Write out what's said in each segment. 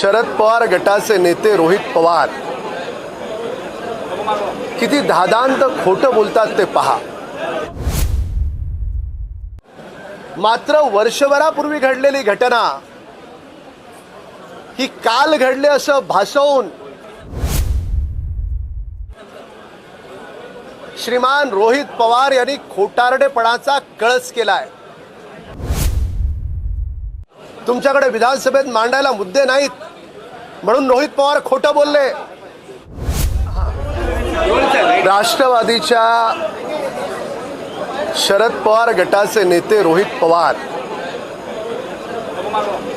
शरद पवार गटाचे नेते रोहित पवार. किती धादांत खोटं बोलतात ते पहा. मात्र वर्षभरापूर्वी घडलेली घटना. ही काल घडले असं भासवून. श्रीमान रोहित पवार यांनी खोटारडेपणाचा कळस केलाय. तुमच्याकडे विधानसभेत मांडायला मुद्दे नाहीत. म्हणून रोहित पवार खोटं बोलले. राष्ट्रवादीच्या शरद पवार गटाचे नेते रोहित पवार.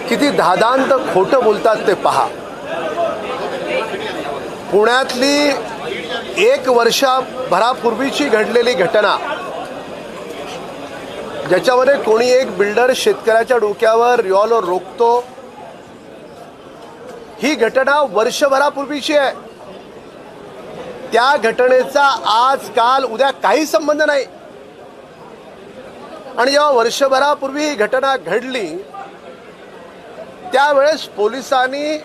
किती धादांत खोटं बोलतात ते पहा. पुण्यातली एक वर्षाभरापूर्वीची घडलेली घटना. ज्याच्यामध्ये कोणी एक बिल्डर शेतकऱ्याच्या डोक्यावर रिव्हॉल्वर रोखतो ही घटना वर्षभरापूर्वीची आहे. त्या घटनेचा आज काल उद्या काही संबंध नाही. आणि जेव्हा वर्षभरापूर्वी ही घटना घडली त्यावेळेस पोलिसांनी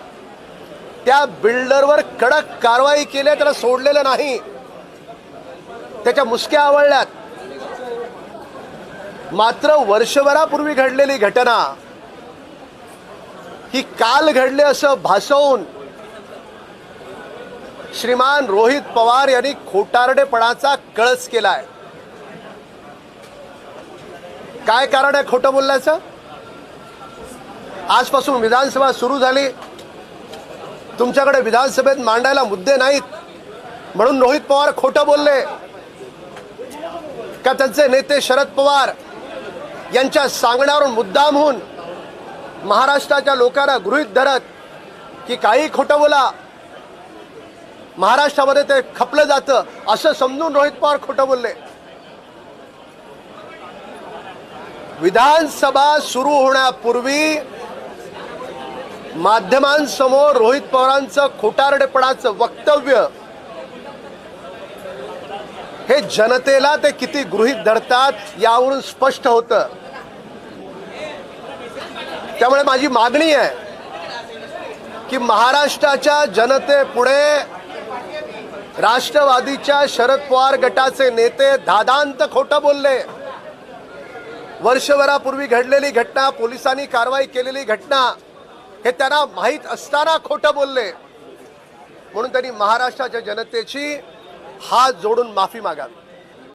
त्या बिल्डरवर कडक कारवाई केली त्याला सोडलेलं नाही. त्याच्या मुसक्या आवळल्यात. मात्र वर्षभरापूर्वी घडलेली घटना ही काल घडले असं भासवून श्रीमान रोहित पवार यांनी खोटारडेपणाचा कळस केलाय. काय कारण आहे खोटं बोलण्याचं? आजपासून विधानसभा सुरू झाली. तुमच्याकडे विधानसभेत मांडायला मुद्दे नाहीत. म्हणून रोहित पवार खोटं बोलले. का त्यांचे नेते शरद पवार यांच्या सांगण्यावरून मुद्दाम होऊन महाराष्ट्राच्या लोकांना गृहित धरत की काही खोटं बोला. महाराष्ट्रामध्ये ते खपलं जातं असं समजून रोहित पवार खोटं बोलले. विधानसभा सुरू होण्यापूर्वी माध्यमांसमोर रोहित पवारांचं खोटारडेपणाचं वक्तव्य. हे जनतेला ते किती गृहित धरतात यावरून स्पष्ट होतं. त्यामुळे माझी मागणी आहे की महाराष्ट्राच्या जनतेपुढे राष्ट्रवादीच्या शरद पवार गटाचे नेते धादांत खोटं बोलले. वर्षभरापूर्वी घडलेली घटना पोलिसांनी कारवाई केलेली घटना हे त्यांना माहीत असताना खोटं बोलले. म्हणून त्यांनी महाराष्ट्राच्या जनतेची हात जोडून माफी मागावी.